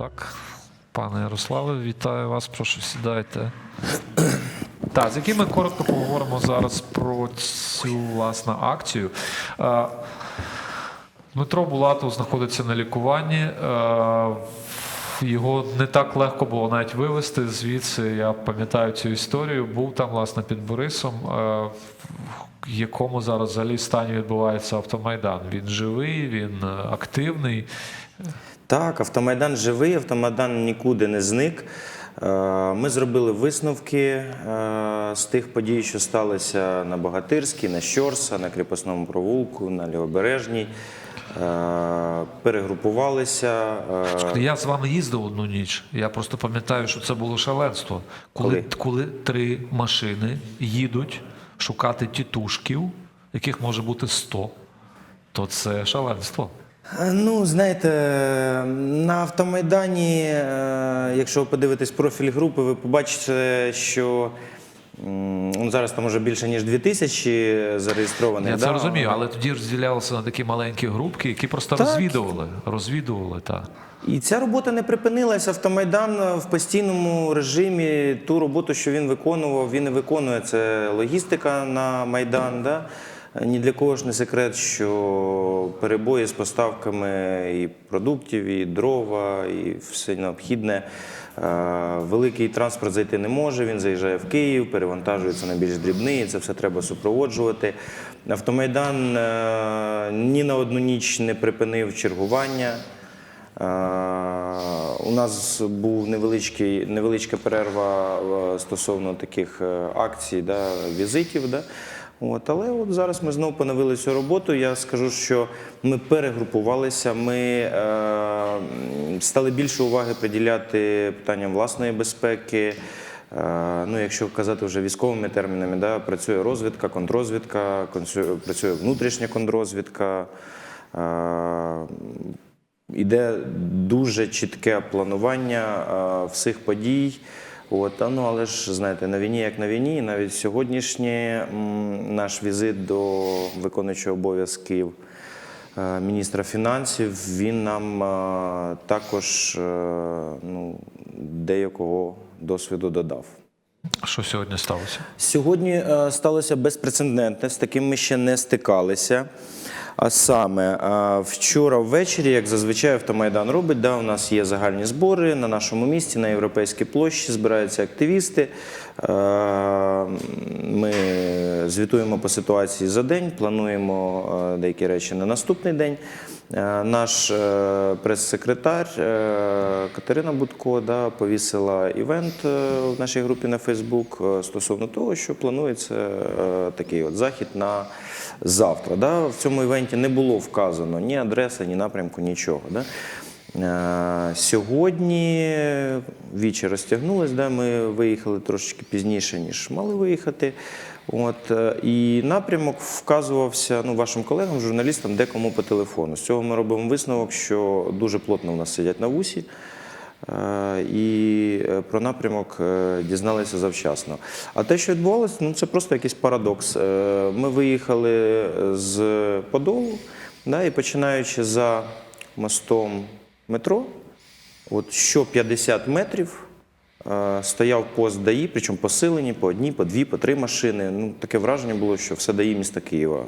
Так, пане Ярославе, вітаю вас. Прошу сідайте. Так, з яким ми коротко поговоримо зараз про цю власне акцію. Е, Дмитро Булатов знаходиться на лікуванні. Його не так легко було навіть вивезти звідси. Я пам'ятаю цю історію. Був там, власне, під Борисом, е, якому зараз взагалі стані відбувається автомайдан. Він живий, він е, активний. Так, автомайдан живий, автомайдан нікуди не зник. Е, Ми зробили висновки з тих подій, що сталися на Богатирській, на Щорса, на Кріпосному провулку, на Лівобережній. Е, Перегрупувалися. е, Я з вами їздив одну ніч. Я просто пам'ятаю, що це було шаленство. Коли, Коли? коли три машини їдуть шукати тітушків, яких може бути 100, то це шаленство. Е, Ну, знаєте, на автомайдані, якщо ви подивитесь профіль групи, ви побачите, що зараз там уже більше ніж 2000 зареєстрованих. Я да? це розумію, але тоді розділялися на такі маленькі групки, які просто Так. розвідували. Розвідували, так. І ця робота не припинилася. Автомайдан в постійному режимі ту роботу, що він виконував, він і виконує. Це логістика на Майдан. Да? Ні для кого ж не секрет, що перебої з поставками і продуктів, і дрова, і все необхідне. Е, Великий транспорт зайти не може. Він заїжджає в Київ, перевантажується на більш дрібний. Це все треба супроводжувати. Автомайдан е, ні на одну ніч не припинив чергування. Е, У нас був невеличкий, невеличка перерва стосовно таких акцій, да, візитів. Да. От, але от зараз ми знову поновили цю роботу. Я скажу, що ми перегрупувалися, ми е, стали більше уваги приділяти питанням власної безпеки. Е, Ну, якщо казати вже військовими термінами, да, працює розвідка, контрозвідка, працює внутрішня контрозвідка. Е, Іде дуже чітке планування е, всіх подій. От, ну, але ж знаєте, на війні як на війні, навіть сьогоднішній наш візит до виконуючого обов'язків е, міністра фінансів, він нам а, також а, ну, деякого досвіду додав. Що сьогодні сталося? Сьогодні е, сталося безпрецедентне, з таким ми ще не стикалися. А саме е, вчора ввечері, як зазвичай автомайдан робить, да, у нас є загальні збори на нашому місті, на європейській площі, збираються активісти. Е, Ми звітуємо по ситуації за день, плануємо деякі речі на наступний день. Е, Наш е, прес-секретар е, Катерина Будко да, повісила івент в нашій групі на Фейсбук стосовно того, що планується такий от захід на завтра. Да. В цьому івенті не було вказано ні адреси, ні напрямку, нічого. Да. Сьогодні вічі розтягнулось, да, ми виїхали трошечки пізніше, ніж мали виїхати. От, е, і напрямок вказувався ну, вашим колегам, журналістам, де кому по телефону. З цього ми робимо висновок, що дуже плотно в нас сидять на вусі. Е, І е, про напрямок дізналися завчасно. А те, що відбувалося, ну це просто якийсь парадокс. Ми виїхали з Подолу, да, і починаючи за мостом метро, от що 50 метрів стояв пост ДАІ, причому посилені по одній, по дві, по три машини. Ну, таке враження було, що все ДАІ міста Києва.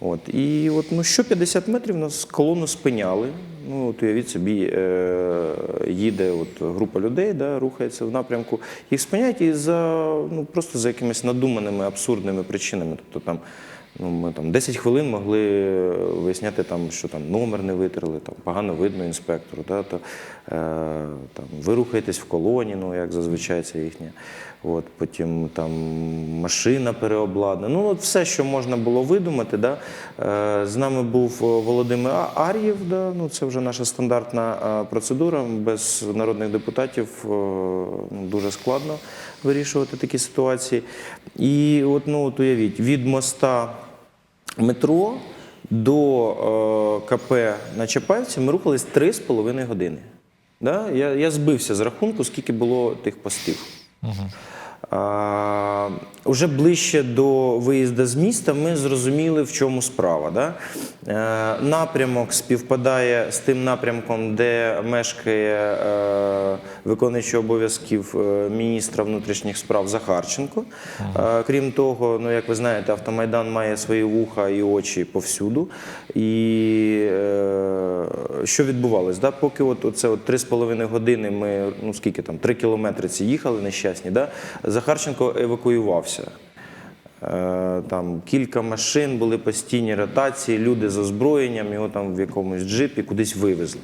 От. І от, ну, що 50 метрів нас колону спиняли. Ну, от уявіть собі, е, їде от група людей, да, рухається в напрямку. Їх спиняють і за, ну, просто за якимись надуманими, абсурдними причинами. Тобто там Ну, ми там 10 хвилин могли виясняти, там, що там номер не витерли, там погано видно інспектору. Да, то, е, там, ви рухаєтесь в колоні, ну як зазвичай це їхнє. От, потім там машина переобладнана. Ну, от все, що можна було видумати. Да. Е, з нами був Володимир Ар'єв, да, ну, це вже наша стандартна е, процедура. Без народних депутатів е, ну, дуже складно вирішувати такі ситуації. І от, ну, от уявіть, від моста метро до е, КП на Чапаївці ми рухались 3,5 години. Да? Я, я збився з рахунку, скільки було тих постів. А, Уже ближче до виїзду з міста ми зрозуміли, в чому справа. Да? Е, Напрямок співпадає з тим напрямком, де мешкає е, виконуючий обов'язків е, міністра внутрішніх справ Захарченко. Е, Крім того, ну як ви знаєте, автомайдан має свої вуха і очі повсюду. І е, що відбувалось? Да? Поки от, оце от 3,5 години ми, ну скільки там, 3 кілометри ці їхали нещасні, да? Захарченко евакуювався. Е, Там кілька машин були постійні ротації, люди з озброєнням, його там в якомусь джипі кудись вивезли.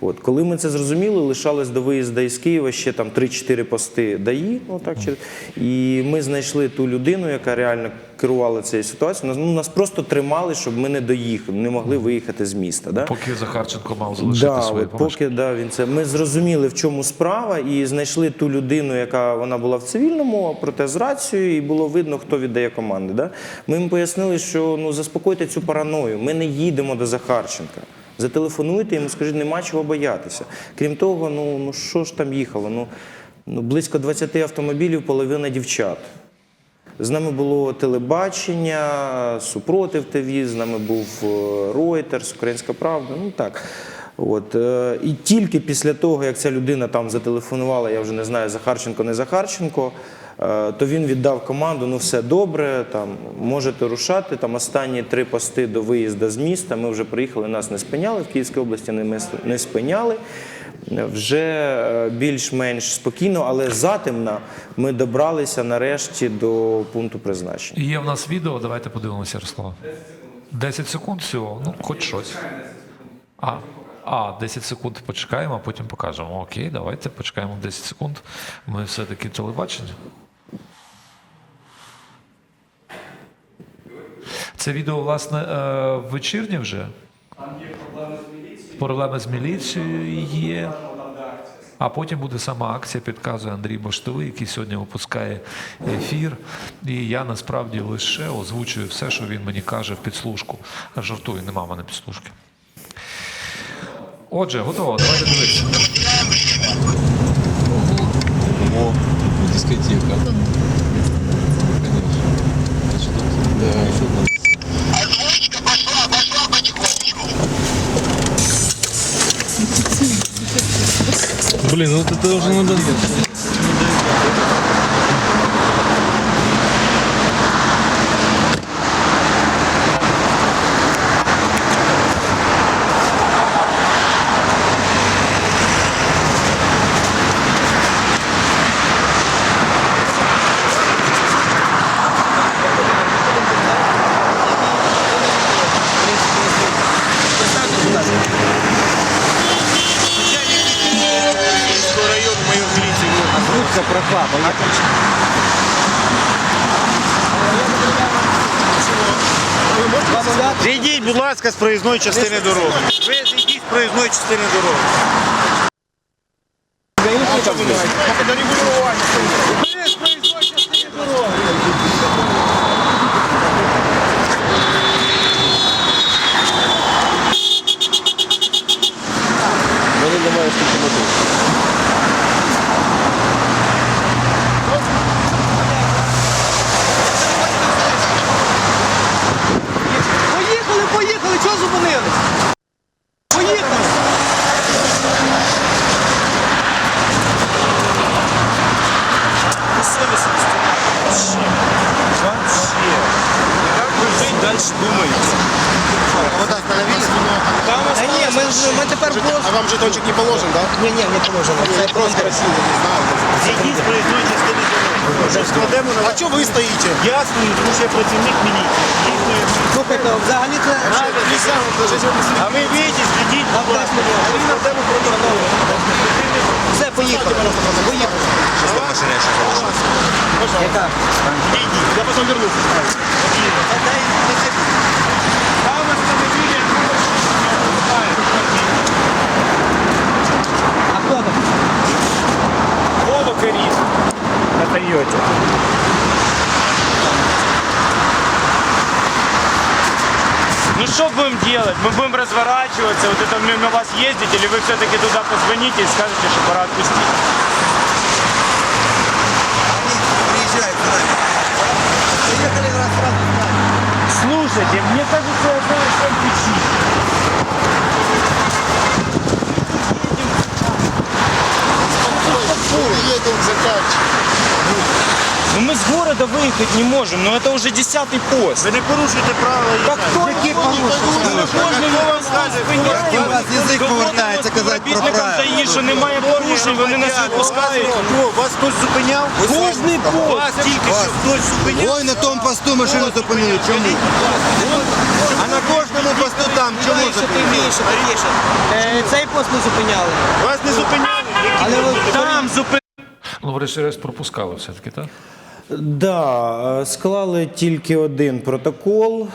От. Коли ми це зрозуміли, лишалось до виїзду із Києва ще там 3-4 пости ДАІ, ну, так, і ми знайшли ту людину, яка реально керувала цією ситуацією. Нас, ну, нас просто тримали, щоб ми не доїхали, не могли виїхати з міста. Да? Поки Захарченко мав залишити Да, своє от помешкання. поки да, він це. Ми зрозуміли, в чому справа, і знайшли ту людину, яка вона була в цивільному, проте з рацією, і було видно, хто віддає команди. Да? Ми їм пояснили, що ну заспокойте цю параною. Ми не їдемо до Захарченка. Зателефонуйте йому, скажіть, нема чого боятися. Крім того, ну, ну що ж там їхало? Ну, ну близько 20 автомобілів, половина дівчат. З нами було телебачення, супротив ТВ, з нами був е, Reuters, Українська Правда. Ну так. От. е, І тільки після того, як ця людина там зателефонувала, я вже не знаю, Захарченко, не Захарченко, е, то він віддав команду: ну все добре, там, можете рушати. Там останні три пости до виїзду з міста. Ми вже приїхали, нас не спиняли в Київській області, не, не спиняли. Вже е, більш-менш спокійно, але затемно ми добралися нарешті до пункту призначення. Є в нас відео, давайте подивимося, Ярослава. 10 секунд всього, ну хоч щось. А, а, 10 секунд почекаємо, а потім покажемо. Окей, давайте почекаємо 10 секунд. Ми все-таки телебачення. Це відео, власне, е, вечірнє вже. Там є проблеми з міліцією. Проблеми з міліцією є. А потім буде сама акція, підказує Андрій Баштовий, який сьогодні випускає ефір. І я насправді лише озвучую все, що він мені каже в підслужку. Жартую, нема в мене підслужки. Отже, готово, давайте дивитися. О, дискотека. Конечно. Да. Блин, ну это уже надо... Зійдіть, будь ласка, з проїзної частини дороги. Ви зійдіть з проїзної частини дороги. Ви з проїзної частини дороги. Мене немає стільки мотив. Поїхали, поїхали, чого зупинились? Поїхали! Дальше думаете. Вот остановились? Та ні, ми, ж- ми тепер просто... А вам жетончик не положен, да? Ні, ні, не положено. Це просто... Зійдіть з проїзної частини дороги. Що на... А чого ви стоїте? Я стою, тому що я працівник міліції. Слухайте, взагалі це... А ви бачите, слідіть, будь ласка. Ми складемо протокол. Все, поїхали. Поїхали. Яка? Йдіть, я потім вернуся. Там остановили. А хто там? Вова на Тойоте. что будем делать? Мы будем разворачиваться, вот это мимо вас ездить, или вы все-таки туда позвоните и скажете, что пора отпустить? Слушайте, мне кажется, я знаю, что причина. Едем в закат. Едем в. мы с города выехать не можем, но это уже десятый пост. Ви не порушуєте правила Так їжджання. кто які порушили? Кожен вам скаже, У вас язик повертається казати про правила. що немає порушень, вони нас відпускають. Хто? Вас хтось зупиняв? Кожний пост. Вас тільки що хтось зупиняв? Ой, на тому посту машину зупинили. Чому? А на кожному посту там чому Що ти зупинили? вмієш, що ти вмієш? Е, Цей пост ми зупиняли. Вас не зупиняли. Але от там зупиняли. Ну, врешті-решт пропускали все-таки, так? Да, е, склали тільки один протокол.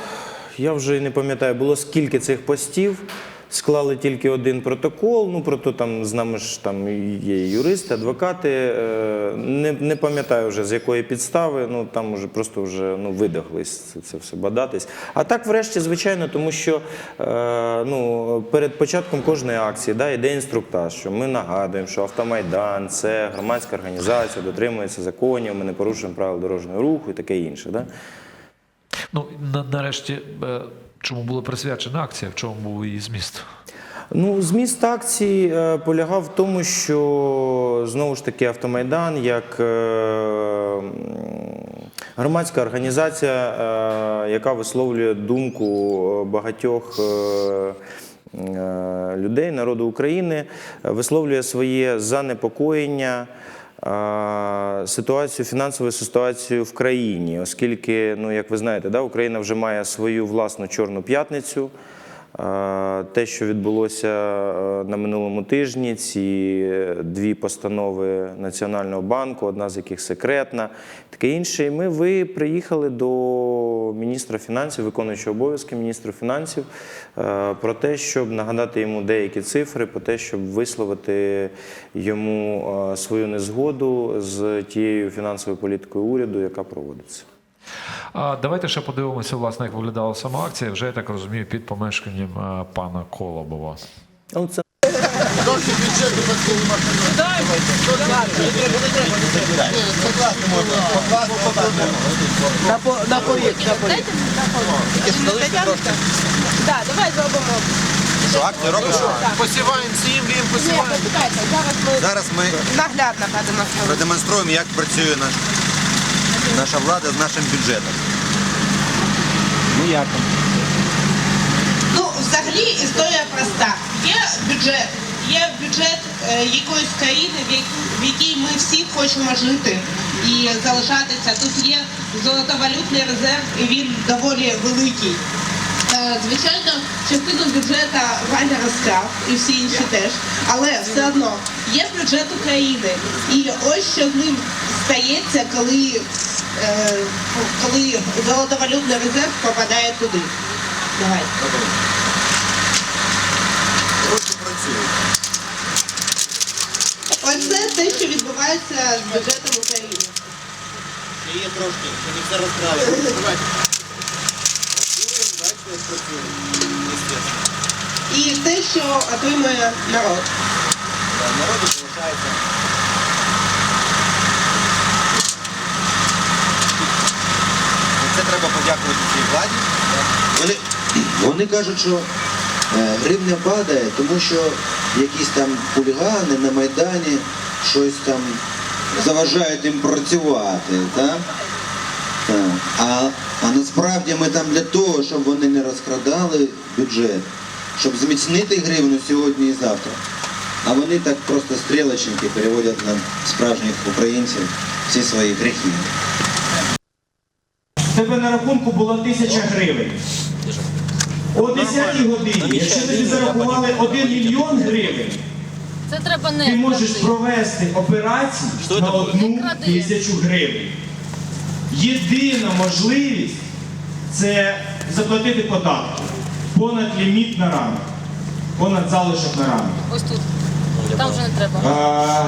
Я вже не пам'ятаю, було скільки цих постів. Склали тільки один протокол. Ну, прото там з нами ж там є юристи, адвокати. Е, Не, не пам'ятаю вже з якої підстави. Ну там вже просто вже ну, видохлись це, це все бадатись. А так, врешті, звичайно, тому що е, ну, перед початком кожної акції да, йде інструктаж, що ми нагадуємо, що автомайдан це громадська організація, дотримується законів, ми не порушуємо правил дорожнього руху і таке інше. Да? Ну, нарешті, е, чому була присвячена акція, в чому був її зміст? Ну, зміст акції е, полягав в тому, що знову ж таки автомайдан як е, громадська організація, е, яка висловлює думку багатьох. Людей, народу України висловлює своє занепокоєння ситуацію, фінансову ситуацію в країні, оскільки, ну як ви знаєте, да, Україна вже має свою власну чорну п'ятницю. Е, Те, що відбулося е, на минулому тижні, ці дві постанови Національного банку, одна з яких секретна, таке інше. І ми ви приїхали до міністра фінансів, виконуючого обов'язки міністра фінансів, е, про те, щоб нагадати йому деякі цифри, про те, щоб висловити йому е, свою незгоду з тією фінансовою політикою уряду, яка проводиться. А давайте ще подивимося, власне, як виглядала сама акція. Вже я так розумію, під помешканням е, пана Колобова. Ну, це Трохи бюджету такого На, на поріг, на поріг. Так, давай зробимо. Що, акцію робиш? Посіваємо, Ні, посіваємо. зараз ми наглядно продемонструємо. продемонструємо, як працює наш, наша влада з нашим бюджетом. Ну, взагалі історія проста. Є бюджет, є бюджет е, якоїсь країни, в якій ми всі хочемо жити і залишатися. Тут є золотовалютний резерв, і він доволі великий. Е, Звичайно, частину бюджету Ваня розкрав і всі інші теж, але все одно є бюджет України. І ось що з ним стається, коли, е, коли золотовалютний резерв попадає туди. Давай. Оце те, що відбувається з бюджетом України. Є трошки, що не все розправили. І те, що отримує народ. Да, Народу залишається. Треба подякувати цій владі. Вони, вони кажуть, що е, гривня падає, тому що якісь там хулігани на Майдані щось там заважають їм працювати. Так? Так. А, а насправді ми там для того, щоб вони не розкрадали бюджет, щоб зміцнити гривну сьогодні і завтра. А вони так просто стрілочники переводять на справжніх українців всі свої гріхи. Тебе на рахунку було тисяча гривень. О 10 годині, якщо тобі зарахували 1 мільйон гривень, Це треба не ти можеш провести операцію на одну тисячу гривень. Єдина можливість це заплатити податки. Понад ліміт на ранок, понад залишок на ранок. Ось тут. Там вже не треба. А,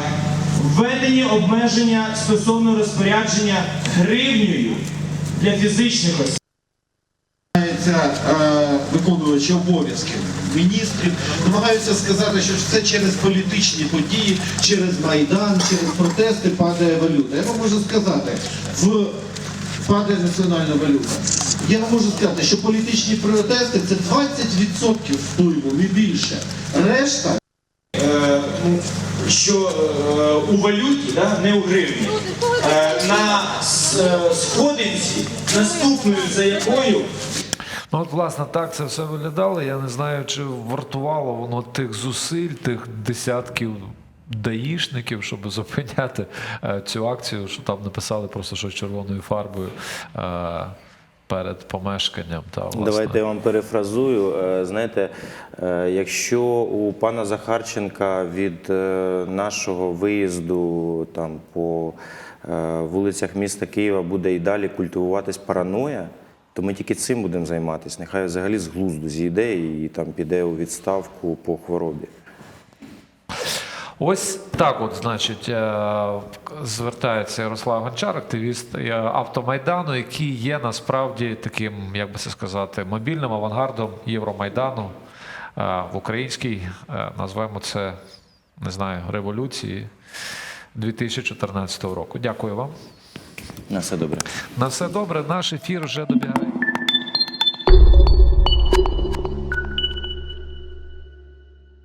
Введені обмеження стосовно розпорядження гривнею для фізичних осіб. е, виконувачі обов'язків міністрів, намагаються сказати, що це через політичні події, через майдан, через протести падає валюта. Я вам можу сказати, в падає національна валюта. Я можу сказати, що політичні протести це 20% впливу, не більше. Решта Е, ну, що е, у валюті, да, не у гривні, е, на сходинці, наступною за якою Ну, от, власне, так це все виглядало. Я не знаю, чи вартувало воно тих зусиль, тих десятків даїшників, щоб зупиняти е, цю акцію, що там написали просто що червоною фарбою е, перед помешканням. Та, власне. Давайте я вам перефразую. Е, Знаєте, е, якщо у пана Захарченка від е, нашого виїзду там по е, вулицях міста Києва буде і далі культивуватись параноя, то ми тільки цим будемо займатися. Нехай взагалі з глузду зійде і там піде у відставку по хворобі. Ось так, от, значить, е, звертається Ярослав Гончар, активіст е, автомайдану, який є насправді таким, як би це сказати, мобільним авангардом Євромайдану е, в українській, е, назвемо це, не знаю, революції 2014 року. Дякую вам. На все добре. На все добре. Наш ефір вже добігає.